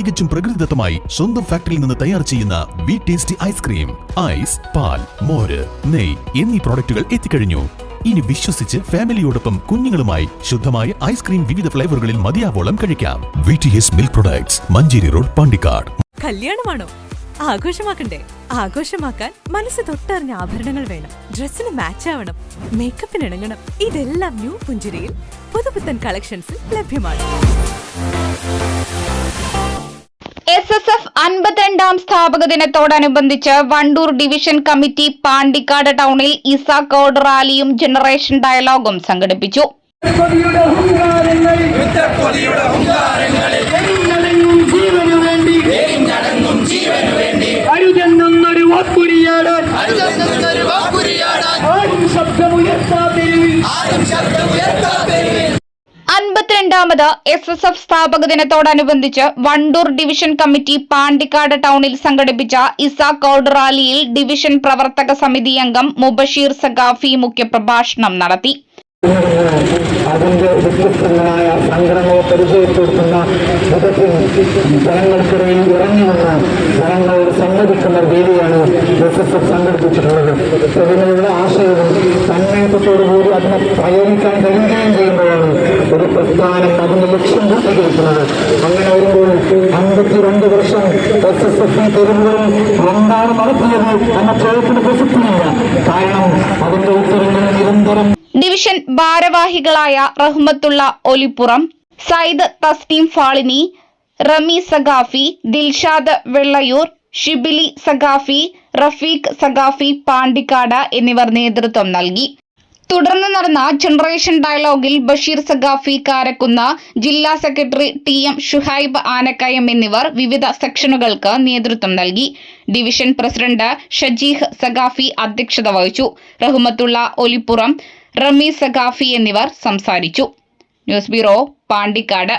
തികച്ചും പ്രകൃതിദത്തമായി സ്വന്തം ഫാക്ടറിയിൽ നിന്ന് തയ്യാർ ചെയ്യുന്ന വി ടേസ്റ്റി ഐസ്ക്രീം ഐസ് പാൽ മോര് നെയ് എന്നീ പ്രോഡക്റ്റുകൾ എത്തിക്കഴിഞ്ഞു. ഇനി വിശ്വസിച്ച് ഫാമിലിയോടൊപ്പം കുഞ്ഞുങ്ങളുമായി ശുദ്ധമായ ഐസ്ക്രീം വിവിധ ഫ്ലേവറുകളിൽ മതിയാവോളം കഴിക്കാം. V T S milk products Manjeri road Pandikkad കല്യാണമാണോ? ആഘോഷമാക്കണ്ടേ? ആഘോഷമാക്കാൻ മനസ്സ് തൊട്ടറിഞ്ഞ ആഭരണങ്ങൾ വേണം. ഡ്രസ്സിന് മാച്ച് ആവണം. മേക്കപ്പിന് ഇണങ്ങണം. ഇതെല്ലാം ന്യൂ പുഞ്ചിരിയിൽ പുതുപുത്തൻ കളക്ഷൻസിൽ ലഭ്യമാണ്. അൻപത്തിരണ്ടാം സ്ഥാപക ദിനത്തോടനുബന്ധിച്ച് വണ്ടൂർ ഡിവിഷൻ കമ്മിറ്റി പാണ്ടിക്കാട് ടൗണിൽ ഇസാക്കോഡ് റാലിയും ജനറേഷൻ ഡയലോഗും സംഘടിപ്പിച്ചു. ശബ്ദമുയർത്താതെ. ആരും അൻപത്തിരണ്ടാമത് എസ് എസ് എഫ് സ്ഥാപക ദിനത്തോടനുബന്ധിച്ച് വണ്ടൂർ ഡിവിഷൻ കമ്മിറ്റി പാണ്ടിക്കാട് ടൗണിൽ സംഘടിപ്പിച്ച ഇസാഖ് ഓർഡർ റാലിയിൽ ഡിവിഷൻ പ്രവർത്തക സമിതി അംഗം മുബഷീർ സഖാഫി മുഖ്യപ്രഭാഷണം നടത്തി. അതിന്റെ വ്യത്യസ്തങ്ങളായ സംഘടനയെ പരിചയപ്പെടുത്തുന്ന വിധത്തിൽ ജനങ്ങൾക്കിടയിൽ ഇറങ്ങി വന്ന് ജനങ്ങളോട് സംവദിക്കുന്ന രീതിയാണ് എസ് എസ് എഫ് സംഘടിപ്പിച്ചിട്ടുള്ളത്. ഇതിനുള്ള ആശയവും തന്മയത്വത്തോടുകൂടി അതിനെ പ്രയോഗിക്കാൻ കഴിയുകയും ചെയ്യുമ്പോഴാണ് ഒരു പ്രസ്ഥാനം അതിന്റെ ലക്ഷ്യം പൂർത്തീകരിക്കുന്നത് അങ്ങനെ വരുമ്പോൾ അമ്പത്തിരണ്ട് വർഷം എസ് എസ് എഫ് തെരുവുകളിൽ എന്താണ് നടത്തിയത് എന്ന ചോദ്യത്തിന് പ്രസക്തിയില്ല. കാരണം അതിന്റെ ഉത്തരങ്ങൾ നിരന്തരം ഡിവിഷൻ ഭാരവാഹികളായ റഹ്മത്തുള്ള ഒലിപ്പുറം സയ്യിദ് തസ്തീം ഫാളിനി റമി സഖാഫി ദിൽഷാദ് വെള്ളയൂർ ഷിബിലി സഖാഫി റഫീഖ് സഖാഫി പാണ്ടിക്കാട് എന്നിവർ നേതൃത്വം നൽകി. തുടർന്ന് നടന്ന ജനറേഷൻ ഡയലോഗിൽ ബഷീർ സഖാഫി കാരക്കുന്ന ജില്ലാ secretary T M Shuhaib Anakkayam എന്നിവർ വിവിധ സെക്ഷനുകൾക്ക് നേതൃത്വം നൽകി. ഡിവിഷൻ പ്രസിഡന്റ് ഷജീഹ് സഖാഫി അധ്യക്ഷത വഹിച്ചു. റഹ്മത്തുള്ള ഒലിപ്പുറം റമീസ് സഖാഫി എന്നിവർ സംസാരിച്ചു. News bureau Pandikkad.